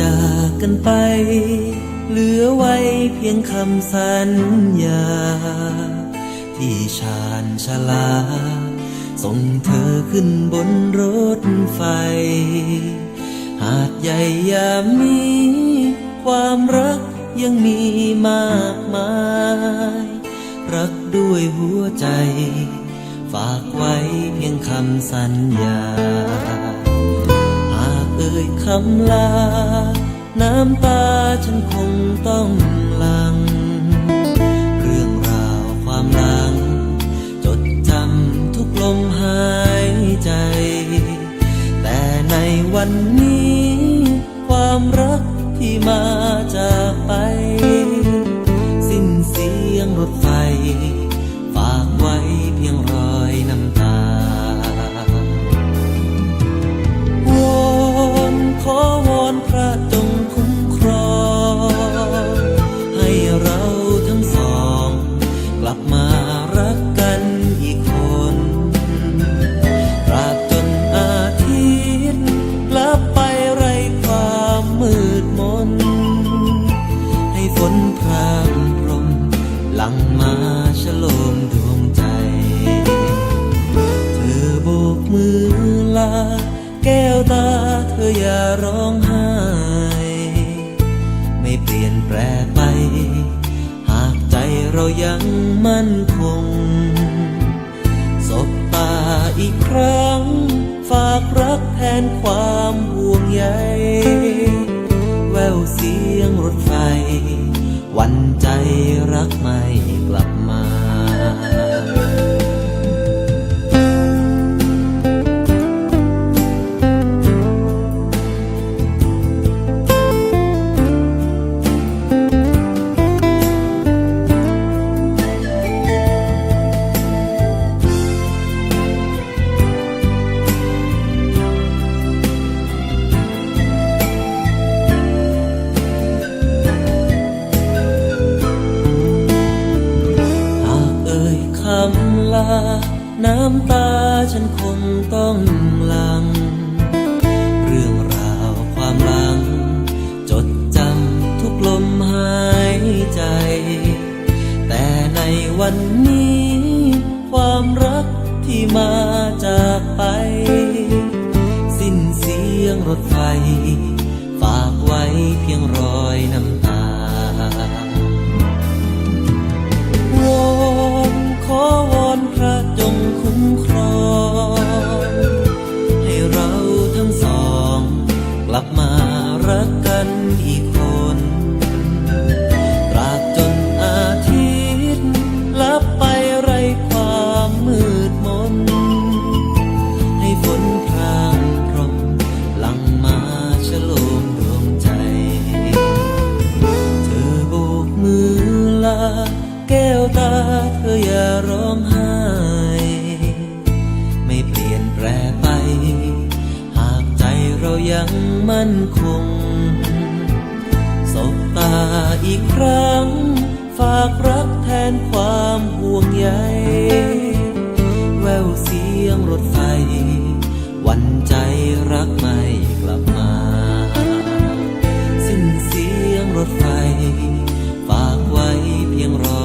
จากกันไป เหลือไว้เพียงคำสัญญา ที่ชานชลา ส่งเธอขึ้นบนรถไฟ หาดใหญ่ยามนี้ ความรักยังมีมากมาย รักด้วยหัวใจ ฝากไว้เพียงคำสัญญา ยคำลา น้ำตาฉันคงต้องหลัง เรื่องราวความหลัง จดจำทุกลมหายใจ แต่ในวันนี้ ความรักที่มาจากไป ลับมารักกันอีกคนตราบจนอาทิตย์กลับไปไรความมืดมน ให้ฝนพรางพรม หลังมาฉโลมดวงใจ เธอโบกมือลา แก้วตาเธออย่าร้องไห้ ไม่เปลี่ยนแปลไปหากใจ เรายังมั่นคงสบตาอีกครั้ง ฝากรักแทนความห่วงใยแววเสียงรถไฟ วันใจรักไม่กลับมา น้ำตาฉันคงต้องหลัง เรื่องราวความหลัง จดจำทุกลมหายใจ แต่ในวันนี้ ความรักที่มาจากไป สิ้นเสียงรถไฟ ฝากไว้เพียงรอยน้ำ สอง กลับมารักกันอีกคนตราบจนอาทิตย์ลับไปไรความมืดมน ให้ฝนพรางพรมหลังมาฉโลมดวงใจ เธอโบกมือลา แก้วตาเธออย่ารอ ยังมั่นคง สบตาอีกครั้ง ฝากรักแทนความห่วงใย แววเสียงรถไฟ วันใจรักไม่กลับมา สิ้นเสียงรถไฟ ฝากไว้เพียงรอ